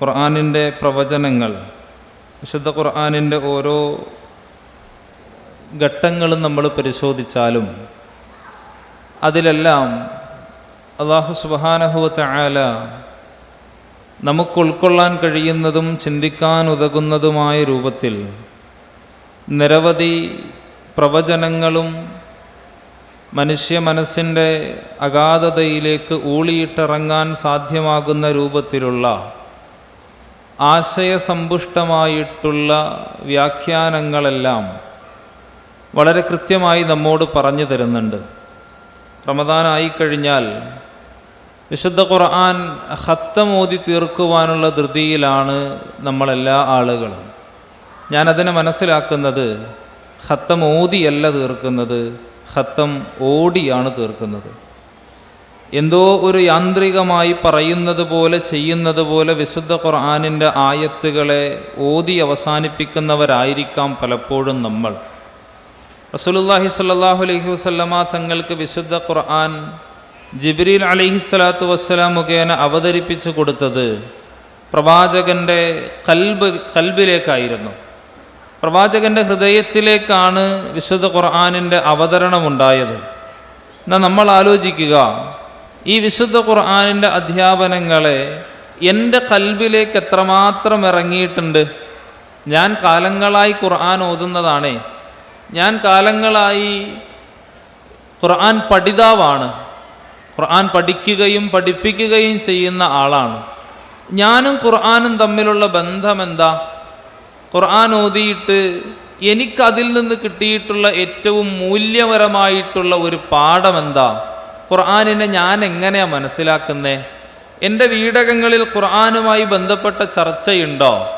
ഖുർആാനിന്റെ പ്രവചനങ്ങൾ വിശുദ്ധ ഖുർആാനിന്റെ ഓരോ ഘട്ടങ്ങളും നമ്മൾ പരിശോധിച്ചാലും അതിലെല്ലാം അള്ളാഹു സുബാനഹുവത്തെ ആല നമുക്ക് ഉൾക്കൊള്ളാൻ കഴിയുന്നതും ചിന്തിക്കാൻ ഉതകുന്നതുമായ രൂപത്തിൽ നിരവധി പ്രവചനങ്ങളും മനുഷ്യ മനസ്സിന്റെ അഗാധതയിലേക്ക് ഊളിയിട്ടിറങ്ങാൻ സാധ്യമാകുന്ന രൂപത്തിലുള്ള ആശയസമ്പുഷ്ടമായിട്ടുള്ള വ്യാഖ്യാനങ്ങളെല്ലാം വളരെ കൃത്യമായി നമ്മോട് പറഞ്ഞു തരുന്നുണ്ട്. റമദാനായി കഴിഞ്ഞാൽ വിശുദ്ധ ഖുർആൻ ഹത്തമോതി തീർക്കുവാനുള്ള ധൃതിയിലാണ് നമ്മളെല്ലാ ആളുകളും. ഞാനതിനെ മനസ്സിലാക്കുന്നത് ഹത്തം ഓതിയല്ല തീർക്കുന്നത് ഹത്തം ഓടിയാണ് തീർക്കുന്നത്. എന്തോ ഒരു യാന്ത്രികമായി പറയുന്നത് പോലെ ചെയ്യുന്നത് പോലെ വിശുദ്ധ ഖുർആാനിന്റെ ആയത്തുകളെ ഓതി അവസാനിപ്പിക്കുന്നവരായിരിക്കാം പലപ്പോഴും നമ്മൾ. റസൂലുല്ലാഹി സ്വല്ലല്ലാഹു അലൈഹി വസല്ലമ തങ്ങൾക്ക് വിശുദ്ധ ഖുർആൻ ജിബ്രീൽ അലൈഹിസ്സലാത്തു വസ്സലാം മുഖേന അവതരിപ്പിച്ചു കൊടുത്തത് പ്രവാചകന്റെ കൽബ് കൽബിലേക്കായിരുന്നു. പ്രവാചകന്റെ ഹൃദയത്തിലേക്കാണ് വിശുദ്ധ ഖുർആാനിന്റെ അവതരണമുണ്ടായത്. എന്നാൽ നമ്മൾ ആലോചിക്കുക ഈ വിശുദ്ധ ഖുർആാനിന്റെ അധ്യാപനങ്ങളെ എന്റെ കൽബിലേക്ക് എത്രമാത്രം ഇറങ്ങിയിട്ടുണ്ട്. ഞാൻ കാലങ്ങളായി ഖുർആൻ ഓതുന്നതാണേ. ഞാൻ കാലങ്ങളായി ഖുർആൻ പഠിതാവാണ്. ഖുർആൻ പഠിക്കുകയും പഠിപ്പിക്കുകയും ചെയ്യുന്ന ആളാണ്. ഞാനും ഖുർആാനും തമ്മിലുള്ള ബന്ധം എന്താ ഖുർആൻ ഓതിയിട്ട് എനിക്കതിൽ നിന്ന് കിട്ടിയിട്ടുള്ള ഏറ്റവും മൂല്യപരമായിട്ടുള്ള ഒരു പാഠം എന്താ ഖുർആാനിനെ ഞാൻ എങ്ങനെയാണ് മനസ്സിലാക്കുന്നേ? എന്റെ വീടകങ്ങളിൽ ഖുർആാനുമായി ബന്ധപ്പെട്ട ചർച്ചയുണ്ടോ?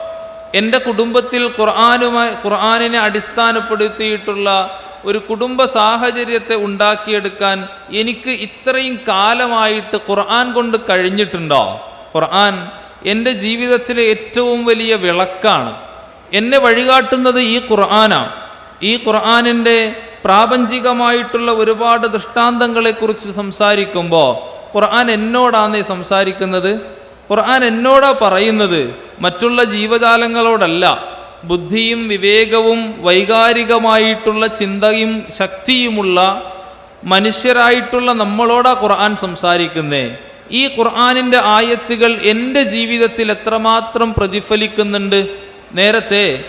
എന്റെ കുടുംബത്തിൽ ഖുർആാനുമായി ഖുർആാനിനെ അടിസ്ഥാനപ്പെടുത്തിയിട്ടുള്ള ഒരു കുടുംബ സാഹചര്യത്തെ ഉണ്ടാക്കിയെടുക്കാൻ എനിക്ക് ഇത്രയും കാലമായിട്ട് ഖുർആൻ കൊണ്ട് കഴിഞ്ഞിട്ടുണ്ടോ? ഖുർആൻ എന്റെ ജീവിതത്തിലെ ഏറ്റവും വലിയ വിളക്കാണ്. എന്നെ വഴികാട്ടുന്നത് ഈ ഖുർആനാണ്. ഈ ഖുർആനിന്റെ പ്രാപഞ്ചികമായിട്ടുള്ള ഒരുപാട് ദൃഷ്ടാന്തങ്ങളെക്കുറിച്ച് സംസാരിക്കുമ്പോൾ ഖുർആൻ എന്നോടാന്നേ സംസാരിക്കുന്നത്? ഖുർആൻ എന്നോടാ പറയുന്നത്? മറ്റുള്ള ജീവജാലങ്ങളോടല്ല. ബുദ്ധിയും വിവേകവും വൈകാരികമായിട്ടുള്ള ചിന്തയും ശക്തിയുമുള്ള മനുഷ്യരായിട്ടുള്ള നമ്മളോടാ ഖുർആൻ സംസാരിക്കുന്നേ? ഈ ഖുർആാനിന്റെ ആയത്തുകൾ എന്റെ ജീവിതത്തിൽ എത്രമാത്രം പ്രതിഫലിക്കുന്നുണ്ട്? നേരത്തെ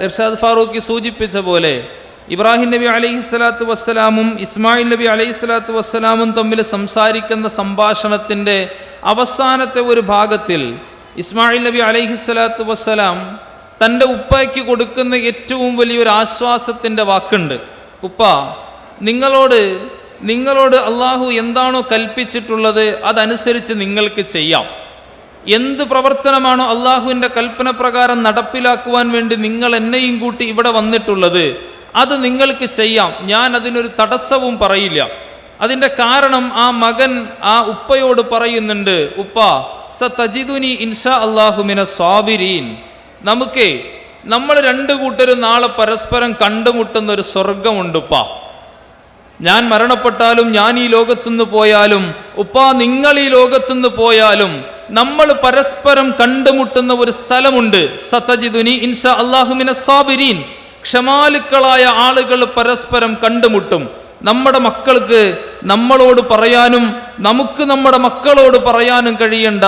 ഇർഷാദ് ഫാറൂഖി സൂചിപ്പിച്ച പോലെ ഇബ്രാഹിം നബി അലൈഹി സ്വലാത്തു വസ്സലാമും ഇസ്മായിൽ നബി അലൈഹി സ്വലാത്തു വസ്സലാമും തമ്മിൽ സംസാരിക്കുന്ന സംഭാഷണത്തിന്റെ അവസാനത്തെ ഒരു ഭാഗത്തിൽ ഇസ്മായിൽ നബി അലൈഹി സ്വലാത്തു വസ്സലാം തന്റെ ഉപ്പയ്ക്ക് കൊടുക്കുന്ന ഏറ്റവും വലിയൊരു ആശ്വാസത്തിന്റെ വാക്കുണ്ട്. ഉപ്പ നിങ്ങളോട് നിങ്ങളോട് അള്ളാഹു എന്താണോ കൽപ്പിച്ചിട്ടുള്ളത് അതനുസരിച്ച് നിങ്ങൾക്ക് ചെയ്യാം. എന്ത് പ്രവർത്തനമാണോ അള്ളാഹുവിന്റെ കൽപ്പന പ്രകാരം നടപ്പിലാക്കുവാൻ വേണ്ടി നിങ്ങൾ എന്നെയും കൂട്ടി ഇവിടെ വന്നിട്ടുള്ളത് അത് നിങ്ങൾക്ക് ചെയ്യാം. ഞാൻ അതിനൊരു തടസ്സവും പറയില്ല. അതിന്റെ കാരണം ആ മകൻ ആ ഉപ്പയോട് പറയുന്നുണ്ട് ഉപ്പ സ തജിദുനി ഇൻഷാ അള്ളാഹുമിന സ്വാബിരീൻ. നമുക്കേ നമ്മൾ രണ്ട് കൂട്ടരും നാളെ പരസ്പരം കണ്ടുമുട്ടുന്ന ഒരു സ്വർഗമുണ്ട് ഉപ്പ. ഞാൻ മരണപ്പെട്ടാലും ഞാൻ ഈ ലോകത്തുനിന്ന് പോയാലും ഉപ്പ നിങ്ങൾ ഈ ലോകത്തുനിന്ന് പോയാലും നമ്മൾ പരസ്പരം കണ്ടുമുട്ടുന്ന ഒരു സ്ഥലമുണ്ട് സതജിദുനി ഇൻഷാ അള്ളാഹുമിന സാബിരീൻ ക്ഷമാലുക്കളായ ആളുകൾ പരസ്പരം കണ്ടുമുട്ടും. നമ്മുടെ മക്കൾക്ക് നമ്മളോട് പറയാനും നമുക്ക് നമ്മുടെ മക്കളോട് പറയാനും കഴിയേണ്ട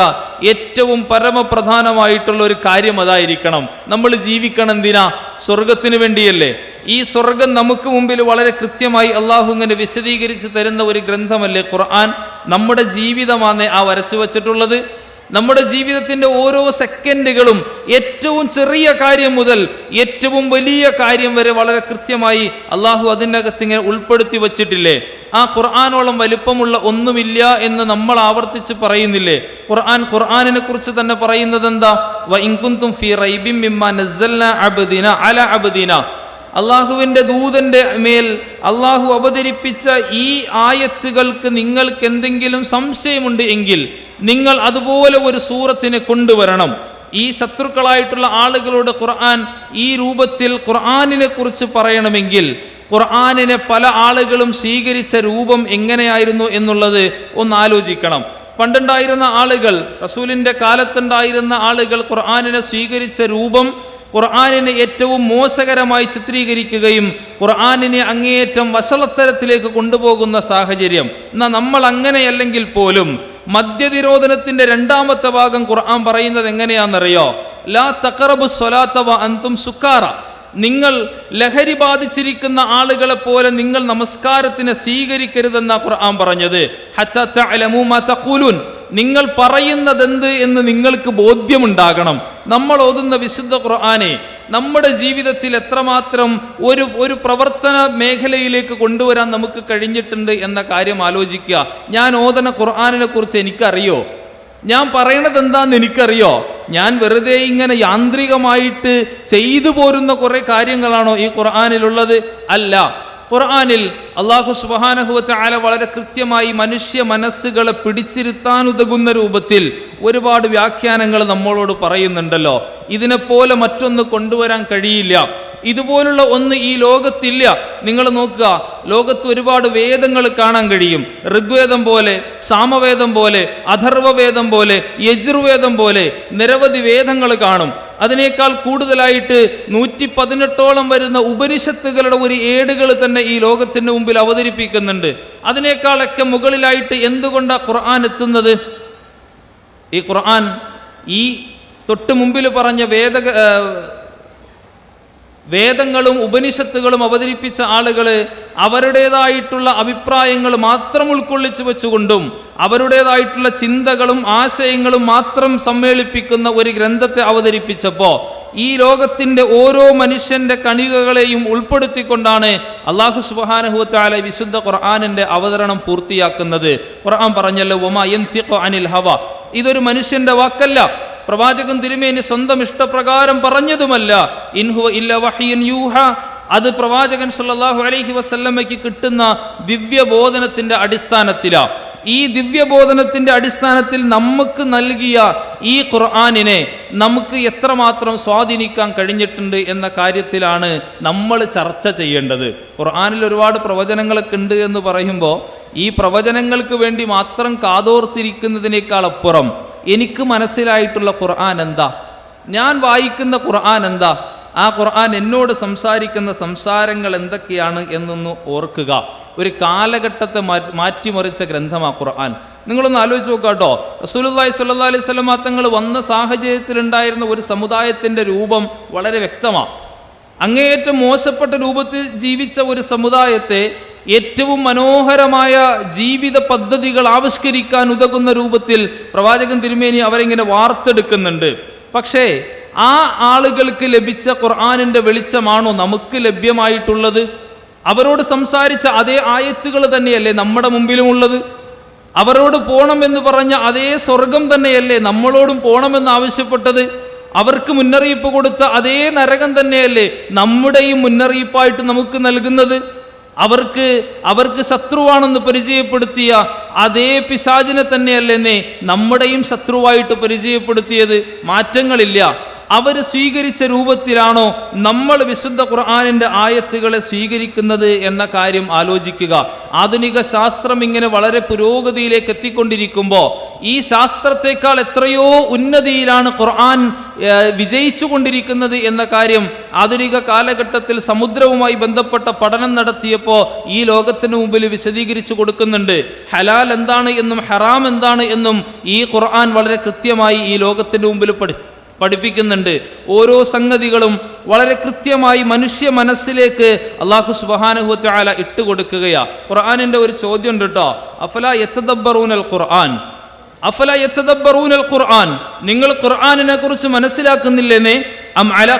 ഏറ്റവും പരമപ്രധാനമായിട്ടുള്ള ഒരു കാര്യം അതായിരിക്കണം. നമ്മൾ ജീവിക്കണം എന്തിനാ? സ്വർഗത്തിന് വേണ്ടിയല്ലേ? ഈ സ്വർഗം നമുക്ക് മുമ്പിൽ വളരെ കൃത്യമായി അള്ളാഹു ഇങ്ങനെ വിശദീകരിച്ച് തരുന്ന ഒരു ഗ്രന്ഥമല്ലേ ഖുർആൻ? നമ്മുടെ ജീവിതമാണ് ആ വരച്ചു വച്ചിട്ടുള്ളത്. നമ്മുടെ ജീവിതത്തിന്റെ ഓരോ സെക്കൻഡുകളും ഏറ്റവും ചെറിയ കാര്യം മുതൽ ഏറ്റവും വലിയ കാര്യം വരെ വളരെ കൃത്യമായി അള്ളാഹു അതിനകത്ത് ഇങ്ങനെ ഉൾപ്പെടുത്തി വച്ചിട്ടില്ലേ? ആ ഖുർആാനോളം വലിപ്പമുള്ള ഒന്നുമില്ല എന്ന് നമ്മൾ ആവർത്തിച്ച് പറയുന്നില്ലേ? ഖുർആൻ ഖുർആാനിനെ കുറിച്ച് തന്നെ പറയുന്നത് എന്താ റൈബിം അല അള്ളാഹുവിന്റെ ദൂതന്റെ മേൽ അള്ളാഹു അവതരിപ്പിച്ച ഈ ആയത്തുകൾക്ക് നിങ്ങൾക്ക് എന്തെങ്കിലും സംശയമുണ്ട് എങ്കിൽ നിങ്ങൾ അതുപോലെ ഒരു സൂറത്തിനെ കൊണ്ടുവരണം. ഈ ശത്രുക്കളായിട്ടുള്ള ആളുകളോട് ഖുർആൻ ഈ രൂപത്തിൽ ഖുർആാനിനെ കുറിച്ച് പറയണമെങ്കിൽ ഖുർആാനിനെ പല ആളുകളും സ്വീകരിച്ച രൂപം എങ്ങനെയായിരുന്നു എന്നുള്ളത് ഒന്ന് ആലോചിക്കണം. പണ്ടുണ്ടായിരുന്ന ആളുകൾ റസൂലിന്റെ കാലത്തുണ്ടായിരുന്ന ആളുകൾ ഖുർആാനിനെ സ്വീകരിച്ച രൂപം ഖുർആാനിനെ ഏറ്റവും മോശകരമായി ചിത്രീകരിക്കുകയും ഖുർആാനിനെ അങ്ങേയറ്റം വഷളത്തരത്തിലേക്ക് കൊണ്ടുപോകുന്ന സാഹചര്യം. എന്നാൽ നമ്മൾ അങ്ങനെയല്ലെങ്കിൽ പോലും മദ്യനിരോധനത്തിന്റെ രണ്ടാമത്തെ ഭാഗം ഖുർആൻ പറയുന്നത് എങ്ങനെയാണെന്നറിയോ? ലാ തക്കറബ് സ്വലാത്തവ അന്തും സുക്കാറ നിങ്ങൾ ലഹരി ബാധിച്ചിരിക്കുന്ന ആളുകളെ പോലെ നിങ്ങൾ നമസ്കാരത്തിനെ സ്വീകരിക്കരുതെന്ന ഖുർആൻ പറഞ്ഞത്. നിങ്ങൾ പറയുന്നതെന്ത് എന്ന് നിങ്ങൾക്ക് ബോധ്യമുണ്ടാകണം. നമ്മൾ ഓതുന്ന വിശുദ്ധ ഖുർആാനെ നമ്മുടെ ജീവിതത്തിൽ എത്രമാത്രം ഒരു ഒരു പ്രവർത്തന മേഖലയിലേക്ക് കൊണ്ടുവരാൻ നമുക്ക് കഴിഞ്ഞിട്ടുണ്ട് എന്ന കാര്യം ആലോചിക്കുക. ഞാൻ ഓതന ഖുർആാനിനെ കുറിച്ച് എനിക്കറിയോ? ഞാൻ പറയണത് എന്താന്ന് എനിക്കറിയോ? ഞാൻ വെറുതെ ഇങ്ങനെ യാന്ത്രികമായിട്ട് ചെയ്തു പോരുന്ന കുറെ കാര്യങ്ങളാണോ ഈ ഖുർആാനിലുള്ളത്? അല്ല. ഖുർആാനിൽ അള്ളാഹു സുബാനഹുവത്തെ ആല വളരെ കൃത്യമായി മനുഷ്യ മനസ്സുകളെ പിടിച്ചിരുത്താൻ ഉതകുന്ന രൂപത്തിൽ ഒരുപാട് വ്യാഖ്യാനങ്ങൾ നമ്മളോട് പറയുന്നുണ്ടല്ലോ. ഇതിനെപ്പോലെ മറ്റൊന്ന് കൊണ്ടുവരാൻ കഴിയില്ല. ഇതുപോലുള്ള ഒന്ന് ഈ ലോകത്തില്ല. നിങ്ങൾ നോക്കുക ലോകത്ത് ഒരുപാട് വേദങ്ങൾ കാണാൻ കഴിയും. ഋഗ്വേദം പോലെ സാമവേദം പോലെ അഥർവവേദം പോലെ യജുർവേദം പോലെ നിരവധി വേദങ്ങൾ കാണും. അതിനേക്കാൾ കൂടുതലായിട്ട് നൂറ്റി പതിനെട്ടോളം വരുന്ന ഉപനിഷത്തുകളുടെ ഒരു ഏടുകൾ തന്നെ ഈ ലോകത്തിന് മുമ്പിൽ അവതരിപ്പിക്കുന്നുണ്ട്. അതിനേക്കാളൊക്കെ മുകളിലായിട്ട് എന്തുകൊണ്ടാണ് ഖുർആൻ എത്തുന്നത്? ഈ ഖുർആൻ ഈ തൊട്ട് മുമ്പിൽ പറഞ്ഞ വേദ വേദങ്ങളും ഉപനിഷത്തുകളും അവതരിപ്പിച്ച ആളുകൾ അവരുടേതായിട്ടുള്ള അഭിപ്രായങ്ങൾ മാത്രം ഉൾക്കൊള്ളിച്ചു വെച്ചുകൊണ്ടും അവരുടേതായിട്ടുള്ള ചിന്തകളും ആശയങ്ങളും മാത്രം സമ്മേളിപ്പിക്കുന്ന ഒരു ഗ്രന്ഥത്തെ അവതരിപ്പിച്ചപ്പോൾ ഈ ലോകത്തിന്റെ ഓരോ മനുഷ്യന്റെ കണികകളെയും ഉൾപ്പെടുത്തിക്കൊണ്ടാണ് അള്ളാഹു സുബാനഹുത്താല വിശുദ്ധ ഖുർആാനിന്റെ അവതരണം പൂർത്തിയാക്കുന്നത്. ഖുർആൻ പറഞ്ഞല്ലോ ഒമാ അനിൽ ഹവ. ഇതൊരു മനുഷ്യന്റെ വാക്കല്ല. പ്രവാചകൻ തിരുമേനി സ്വന്തം ഇഷ്ടപ്രകാരം പറഞ്ഞതുമല്ല. ഇൻഹുവ ഇല്ല വഹിയൻ യൂഹ. അത് പ്രവാചകൻ സല്ലാഹു അലൈഹി വസ്ല്ലമ്മയ്ക്ക് കിട്ടുന്ന ദിവ്യബോധനത്തിന്റെ അടിസ്ഥാനത്തിലാണ് ഈ ദിവ്യബോധനത്തിന്റെ അടിസ്ഥാനത്തിൽ നമുക്ക് നൽകിയ ഈ ഖുർആാനിനെ നമുക്ക് എത്രമാത്രം സ്വാധീനിക്കാൻ കഴിഞ്ഞിട്ടുണ്ട് എന്ന കാര്യത്തിലാണ് നമ്മൾ ചർച്ച ചെയ്യേണ്ടത്. ഖുർആാനിൽ ഒരുപാട് പ്രവചനങ്ങളൊക്കെ ഉണ്ട് എന്ന് പറയുമ്പോൾ ഈ പ്രവചനങ്ങൾക്ക് വേണ്ടി മാത്രം കാതോർത്തിരിക്കുന്നതിനേക്കാൾ അപ്പുറം എനിക്ക് മനസ്സിലായിട്ടുള്ള ഖുർആൻ എന്താ? ഞാൻ വായിക്കുന്ന ഖുർആൻ എന്താ? ആ ഖുർആൻ എന്നോട് സംസാരിക്കുന്ന സംസാരങ്ങൾ എന്തൊക്കെയാണ് എന്നൊന്ന് ഓർക്കുക. ഒരു കാലഘട്ടത്തെ മാറ്റി- മാറ്റിമറിച്ച ഗ്രന്ഥമാണ് ഖുർആൻ. നിങ്ങളൊന്ന് ആലോചിച്ച് നോക്കുക കേട്ടോ. റസൂലുള്ളാഹി സ്വല്ലല്ലാഹി അലൈഹി വസല്ലം തങ്ങൾ വന്ന സാഹചര്യത്തിലുണ്ടായിരുന്ന ഒരു സമുദായത്തിന്റെ രൂപം വളരെ വ്യക്തമാണ് അങ്ങേയറ്റം മോശപ്പെട്ട രൂപത്തിൽ ജീവിച്ച ഒരു സമുദായത്തെ ഏറ്റവും മനോഹരമായ ജീവിത പദ്ധതികൾ ആവിഷ്കരിക്കാൻ ഉതകുന്ന രൂപത്തിൽ പ്രവാചകൻ തിരുമേനി അവരിങ്ങനെ വാർത്തെടുക്കുന്നുണ്ട്. പക്ഷേ ആ ആളുകൾക്ക് ലഭിച്ച ഖുർആാനിന്റെ വെളിച്ചമാണോ നമുക്ക് ലഭ്യമായിട്ടുള്ളത്? അവരോട് സംസാരിച്ച അതേ ആയത്തുകൾ തന്നെയല്ലേ നമ്മുടെ മുമ്പിലുമുള്ളത്? അവരോട് പോകണമെന്ന് പറഞ്ഞ അതേ സ്വർഗം തന്നെയല്ലേ നമ്മളോടും പോകണമെന്ന് ആവശ്യപ്പെട്ടത്? അവർക്ക് മുന്നറിയിപ്പ് കൊടുത്ത അതേ നരകം തന്നെയല്ലേ നമ്മുടെയും മുന്നറിയിപ്പായിട്ട് നമുക്ക് നൽകുന്നത്? അവർക്ക് അവർക്ക് ശത്രുവാണെന്ന് പരിചയപ്പെടുത്തിയ അതേ പിശാചിനെ തന്നെയല്ലെന്നേ നമ്മുടെയും ശത്രുവായിട്ട് പരിചയപ്പെടുത്തിയത്. മാറ്റങ്ങളില്ല. അവർ സ്വീകരിച്ച രൂപത്തിലാണോ നമ്മൾ വിശുദ്ധ ഖുർആാനിന്റെ ആയത്തുകളെ സ്വീകരിക്കുന്നത് എന്ന കാര്യം ആലോചിക്കുക. ആധുനിക ശാസ്ത്രം ഇങ്ങനെ വളരെ പുരോഗതിയിലേക്ക് എത്തിക്കൊണ്ടിരിക്കുമ്പോൾ ഈ ശാസ്ത്രത്തെക്കാൾ എത്രയോ ഉന്നതിയിലാണ് ഖുർആൻ വിജയിച്ചു കൊണ്ടിരിക്കുന്നത് എന്ന കാര്യം ആധുനിക കാലഘട്ടത്തിൽ സമുദ്രവുമായി ബന്ധപ്പെട്ട പഠനം നടത്തിയപ്പോൾ ഈ ലോകത്തിന് മുമ്പിൽ വിശദീകരിച്ചു കൊടുക്കുന്നുണ്ട്. ഹലാൽ എന്താണ് എന്നും ഹറാം എന്താണ് എന്നും ഈ ഖുർആൻ വളരെ കൃത്യമായി ഈ ലോകത്തിന് മുമ്പിൽ പഠി പഠിപ്പിക്കുന്നുണ്ട്. ഓരോ സംഗതികളും വളരെ കൃത്യമായി മനുഷ്യ മനസ്സിലേക്ക് അള്ളാഹു സുബാനുഹുല ഇട്ടുകൊടുക്കുകയാ ഖുർആാനിന്റെ ഒരു ചോദ്യം ഉണ്ട് കേട്ടോ അഫല യത്തദബ്ബറൂനൽ ഖുർആൻ? അഫല യത്തദബ്ബറൂനൽ ഖുർആൻ? നിങ്ങൾ ഖുർആാനിനെ കുറിച്ച് മനസ്സിലാക്കുന്നില്ലേന്നേ? അം അല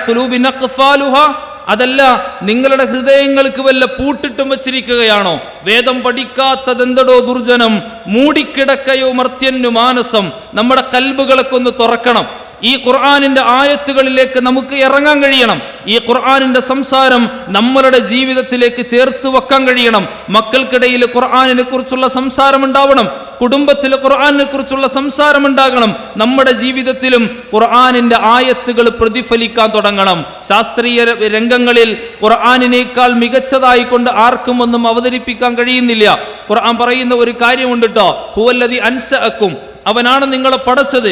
അഖ്ഫാലുഹ? അതല്ല നിങ്ങളുടെ ഹൃദയങ്ങൾക്ക് വല്ല പൂട്ടിട്ടും വച്ചിരിക്കുകയാണോ? വേദം പഠിക്കാത്തതെന്തടോ ദുർജനം? മൂടിക്കിടക്കയോ മർത്യന്നു മാനസം നമ്മുടെ കൽബുകളൊക്കെ ഒന്ന് തുറക്കണം. ഈ ഖുർആാനിന്റെ ആയത്തുകളിലേക്ക് നമുക്ക് ഇറങ്ങാൻ കഴിയണം. ഈ ഖുർആാനിന്റെ സംസാരം നമ്മളുടെ ജീവിതത്തിലേക്ക് ചേർത്ത് വെക്കാൻ കഴിയണം. മക്കൾക്കിടയിൽ ഖുർആാനിനെ കുറിച്ചുള്ള സംസാരം ഉണ്ടാവണം. കുടുംബത്തിൽ ഖുർആാനിനെ കുറിച്ചുള്ള സംസാരം ഉണ്ടാകണം. നമ്മുടെ ജീവിതത്തിലും ഖുർആാനിന്റെ ആയത്തുകൾ പ്രതിഫലിക്കാൻ തുടങ്ങണം. ശാസ്ത്രീയ രംഗങ്ങളിൽ ഖുർആാനിനേക്കാൾ മികച്ചതായി കൊണ്ട് ആർക്കും ഒന്നും അവതരിപ്പിക്കാൻ കഴിയുന്നില്ല. ഖുർആൻ പറയുന്ന ഒരു കാര്യമുണ്ട് കേട്ടോ ഹുവല്ലതി അൻസഅക്കും. അവനാണ് നിങ്ങളെ പടച്ചത്.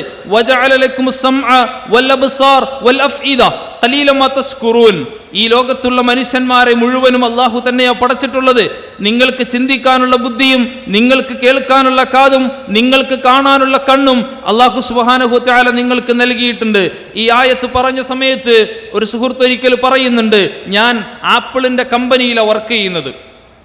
ഈ ലോകത്തുള്ള മനുഷ്യന്മാരെ മുഴുവനും അള്ളാഹു തന്നെയാണ് പടച്ചിട്ടുള്ളത്. നിങ്ങൾക്ക് ചിന്തിക്കാനുള്ള ബുദ്ധിയും നിങ്ങൾക്ക് കേൾക്കാനുള്ള കാതും നിങ്ങൾക്ക് കാണാനുള്ള കണ്ണും അള്ളാഹു സുബ്ഹാനഹു തആല നിങ്ങൾക്ക് നൽകിയിട്ടുണ്ട്. ഈ ആയത്ത് പറഞ്ഞ സമയത്ത് ഒരു സുഹൃത്ത് ഒരിക്കൽ പറയുന്നുണ്ട് ഞാൻ ആപ്പിളിന്റെ കമ്പനിയിലാണ് വർക്ക് ചെയ്യുന്നത്.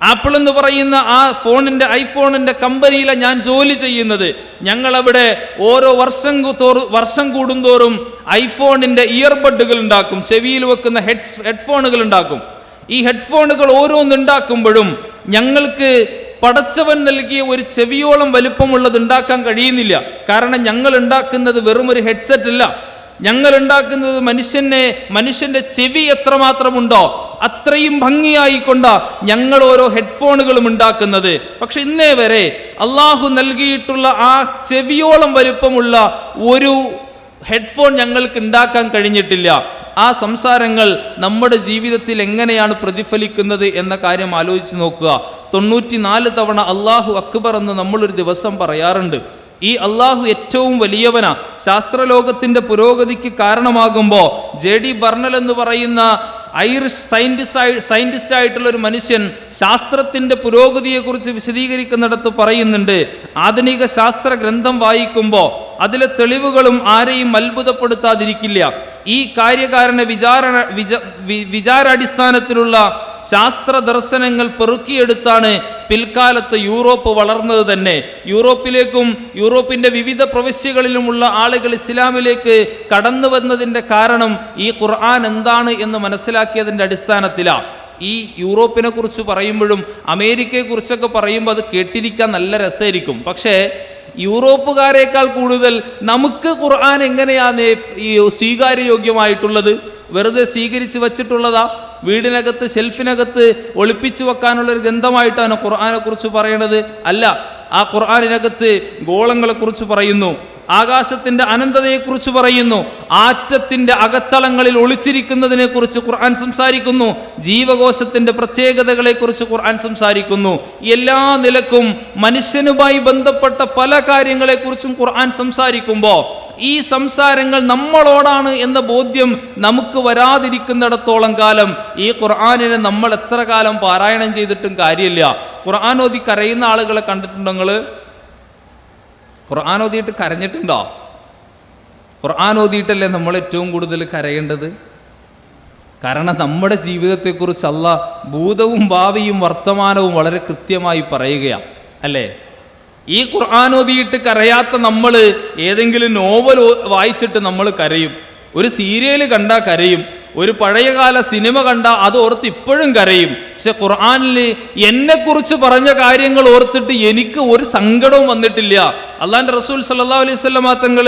ആപ്പിൾ എന്ന് പറയുന്ന ആ ഫോണിന്റെ ഐഫോണിന്റെ കമ്പനിയിലെ ഞാൻ ജോലി ചെയ്യുന്നത്. ഞങ്ങൾ അവിടെ ഓരോ വർഷം തോറും വർഷം കൂടുന്തോറും ഐഫോണിന്റെ ഇയർബഡുകൾ ഉണ്ടാക്കും. ചെവിയിൽ വെക്കുന്ന ഹെഡ്സ് ഹെഡ്ഫോണുകൾ ഉണ്ടാക്കും. ഈ ഹെഡ്ഫോണുകൾ ഓരോന്നുണ്ടാക്കുമ്പോഴും ഞങ്ങൾക്ക് പടച്ചവൻ നൽകിയ ഒരു ചെവിയോളം വലുപ്പമുള്ളത് ഉണ്ടാക്കാൻ കഴിയുന്നില്ല. കാരണം ഞങ്ങൾ ഉണ്ടാക്കുന്നത് വെറും ഒരു ഹെഡ്സെറ്റ് അല്ല ഞങ്ങൾ ഉണ്ടാക്കുന്നത് മനുഷ്യനെ മനുഷ്യന്റെ ചെവി എത്രമാത്രമുണ്ടോ അത്രയും ഭംഗിയായിക്കൊണ്ട ഞങ്ങൾ ഓരോ ഹെഡ്ഫോണുകളും ഉണ്ടാക്കുന്നത്. പക്ഷെ ഇന്നേ വരെ അള്ളാഹു നൽകിയിട്ടുള്ള ആ ചെവിയോളം വലുപ്പമുള്ള ഒരു ഹെഡ്ഫോൺ ഞങ്ങൾക്ക് ഉണ്ടാക്കാൻ കഴിഞ്ഞിട്ടില്ല. ആ സംസാരങ്ങൾ നമ്മുടെ ജീവിതത്തിൽ എങ്ങനെയാണ് പ്രതിഫലിക്കുന്നത് എന്ന കാര്യം ആലോചിച്ച് നോക്കുക. തൊണ്ണൂറ്റിനാല് തവണ അള്ളാഹു അക്ബർ എന്ന് നമ്മളൊരു ദിവസം പറയാറുണ്ട്. ഈ അള്ളാഹു ഏറ്റവും വലിയവന. ശാസ്ത്രലോകത്തിന്റെ പുരോഗതിക്ക് കാരണമാകുമ്പോൾ ജെ ഡി ബർണൽ എന്ന് പറയുന്ന ഐറിഷ് സയന്റിസ്റ്റ് സയന്റിസ്റ്റ് ആയിട്ടുള്ള ഒരു മനുഷ്യൻ ശാസ്ത്രത്തിന്റെ പുരോഗതിയെക്കുറിച്ച് വിശദീകരിക്കുന്നിടത്ത് പറയുന്നുണ്ട് ആധുനിക ശാസ്ത്ര ഗ്രന്ഥം വായിക്കുമ്പോൾ അതിലെ തെളിവുകളും ആരെയും അത്ഭുതപ്പെടുത്താതിരിക്കില്ല. ഈ കാര്യകാരണ വിചാരണ വിച വിചാരാടിസ്ഥാനത്തിലുള്ള ശാസ്ത്ര ദർശനങ്ങൾ പെറുക്കിയെടുത്താണ് പിൽക്കാലത്ത് യൂറോപ്പ് വളർന്നത് തന്നെ. യൂറോപ്പിലേക്കും യൂറോപ്പിന്റെ വിവിധ പ്രവിശ്യകളിലുമുള്ള ആളുകൾ ഇസ്ലാമിലേക്ക് കടന്നു വന്നതിന്റെ കാരണം ഈ ഖുർആൻ എന്താണ് എന്ന് മനസ്സിലാക്കിയതിന്റെ അടിസ്ഥാനത്തിലാണ് ഈ യൂറോപ്പിനെ കുറിച്ച് പറയുമ്പോഴും അമേരിക്കയെ കുറിച്ചൊക്കെ പറയുമ്പോൾ അത് കേട്ടിരിക്കാൻ നല്ല രസമായിരിക്കും. പക്ഷേ യൂറോപ്പുകാരേക്കാൾ കൂടുതൽ നമുക്ക് ഖുർആൻ എങ്ങനെയാണ് ഈ സ്വീകാര്യയോഗ്യമായിട്ടുള്ളത്? വെറുതെ സ്വീകരിച്ച് വച്ചിട്ടുള്ളതാ? വീടിനകത്ത് ഷെൽഫിനകത്ത് ഒളിപ്പിച്ചു വെക്കാനുള്ള ഒരു ഗ്രന്ഥമായിട്ടാണ് ഖുർആനെ കുറിച്ച് പറയണത്? അല്ല ആ ഖുർആാനിനകത്ത് ഗോളങ്ങളെക്കുറിച്ച് പറയുന്നു. ആകാശത്തിന്റെ അനന്തതയെക്കുറിച്ച് പറയുന്നു. ആറ്റത്തിന്റെ അകത്തളങ്ങളിൽ ഒളിച്ചിരിക്കുന്നതിനെ കുറിച്ച് ഖുർആൻ സംസാരിക്കുന്നു. ജീവകോശത്തിന്റെ പ്രത്യേകതകളെക്കുറിച്ച് ഖുർആൻ സംസാരിക്കുന്നു. എല്ലാ നിലക്കും മനുഷ്യനുമായി ബന്ധപ്പെട്ട പല കാര്യങ്ങളെക്കുറിച്ചും ഖുർആൻ സംസാരിക്കുമ്പോൾ ഈ സംസാരങ്ങൾ നമ്മളോടാണ് എന്ന ബോധ്യം നമുക്ക് വരാതിരിക്കുന്നിടത്തോളം കാലം ഈ ഖുർആാനിനെ നമ്മൾ എത്ര കാലം പാരായണം ചെയ്തിട്ടും കാര്യമില്ല. ഖുർആൻ ഓതി കരയുന്ന ആളുകളെ കണ്ടിട്ടുണ്ടെങ്കിൽ ഖുർആൻ ഓതിയിട്ട് കരഞ്ഞിട്ടുണ്ടോ? ഖുർആൻ ഓതിയിട്ടല്ലേ നമ്മൾ ഏറ്റവും കൂടുതൽ കരയേണ്ടത്? കാരണം നമ്മുടെ ജീവിതത്തെക്കുറിച്ച് അല്ല ഭൂതവും ഭാവിയും വർത്തമാനവും വളരെ കൃത്യമായി പറയുകയാണ് അല്ലേ? ഈ ഖുർആൻ ഓതിയിട്ട് കരയാത്ത നമ്മൾ ഏതെങ്കിലും നോവൽ വായിച്ചിട്ട് നമ്മൾ കരയും. ഒരു സീരിയൽ കണ്ടാൽ കരയും. ഒരു പഴയകാല സിനിമ കണ്ട അത് ഓർത്ത് ഇപ്പോഴും കരയും. പക്ഷെ ഖുർആനിൽ എന്നെക്കുറിച്ച് പറഞ്ഞ കാര്യങ്ങൾ ഓർത്തിട്ട് എനിക്ക് ഒരു സങ്കടവും വന്നിട്ടില്ല. അള്ളാന്റെ റസൂൽ സല്ലാ അലൈഹി സ്വലമാ തങ്ങൾ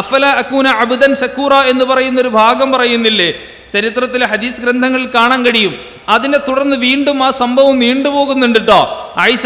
അഫല അക്കൂന അബുദൻ സക്കൂറ എന്ന് പറയുന്ന ഒരു ഭാഗം പറയുന്നില്ലേ? ചരിത്രത്തിലെ ഹദീസ് ഗ്രന്ഥങ്ങളിൽ കാണാൻ കഴിയും. അതിനെ തുടർന്ന് വീണ്ടും ആ സംഭവം നീണ്ടുപോകുന്നുണ്ട് കേട്ടോ